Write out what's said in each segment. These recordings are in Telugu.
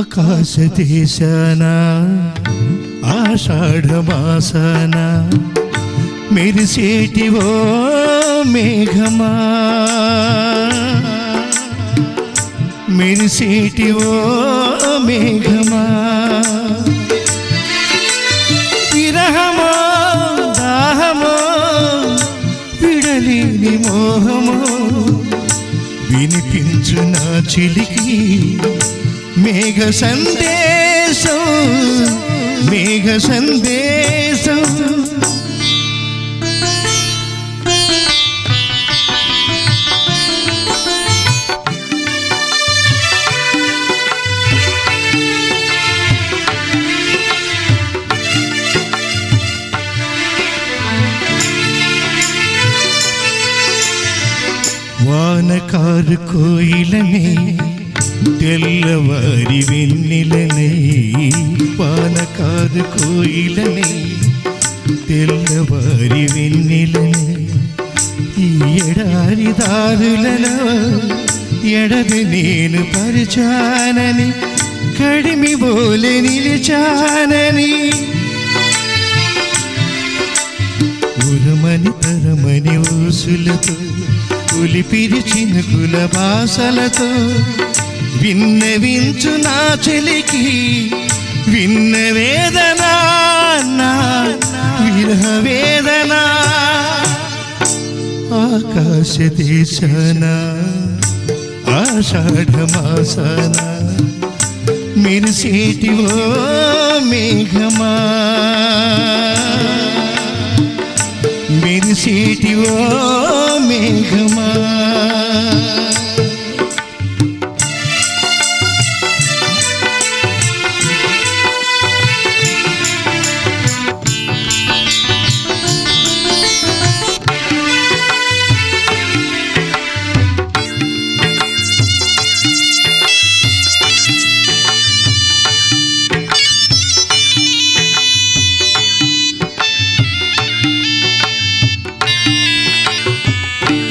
ఆకాశ ఆషాఢమాసన ఆషాఢమాసాన మెరిసేటివో మేఘమా? మెరిసేటివో మేఘమా? విరహమో దాహమో విడలేని మోహమో వినిపించు నా చిలికి మేఘ సందేశం మేఘ సందేశం వానకారు కోయిలనే എല്ലാവരി വെണ്ണിലനേ പാലക്കാട് കോയിലനേ തെല്ലവരി വെണ്ണിലനേ ഈയടാരി താരുലനോ എടത് നീന് പരിചാനനി കടിമി പോലെ നിലചാനനി. ഉരമനി തരമനി ഊസുലത്തോ പുലിപിരിച്ചിന് കുലവാസലത്തോ విన్నవించు నా చెలికి విన్న వేదనా నా విరహ వేదనా. ఆకాశ దేశన ఆషాఢమాసన మెరిసేటివో మేఘమా. మెరిసేటివో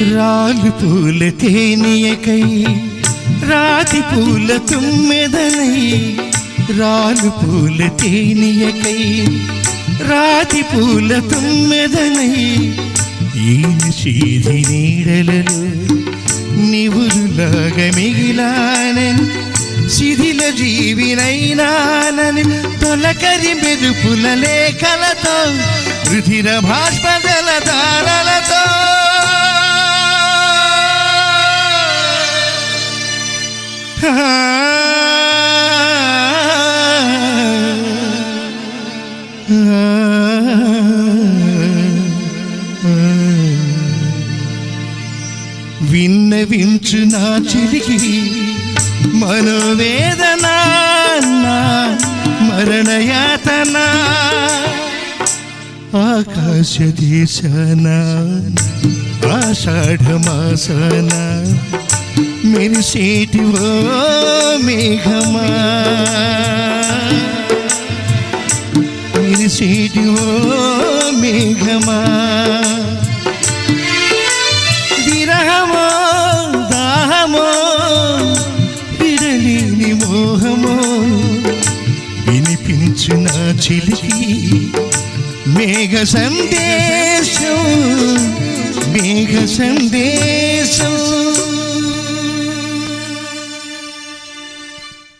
రాలు పూల తేనియకై రాతి పూల తుమ్మెదనై రాలు పూల తేనియకై రాతి పూల తుమ్మెదనై ఈయన సీధి నీడలలో నివురులాగా మిగిలానని శిథిల జీవినైనానని తొలకరి మెరుపుల లేఖలతో రుధిర భాష్పదల దారలతో విన్నవించు నా చిలికి మనోవేదన మరణయాతన. ఆకాశ దేశన ఆషాఢమాసన మెరిసేటివో మేఘమా. మెరిసేటివో మేఘమా. విరహమో దాహమో విడలేని మోహమో. వినిపించు నా చిలికి మేఘ సందేశం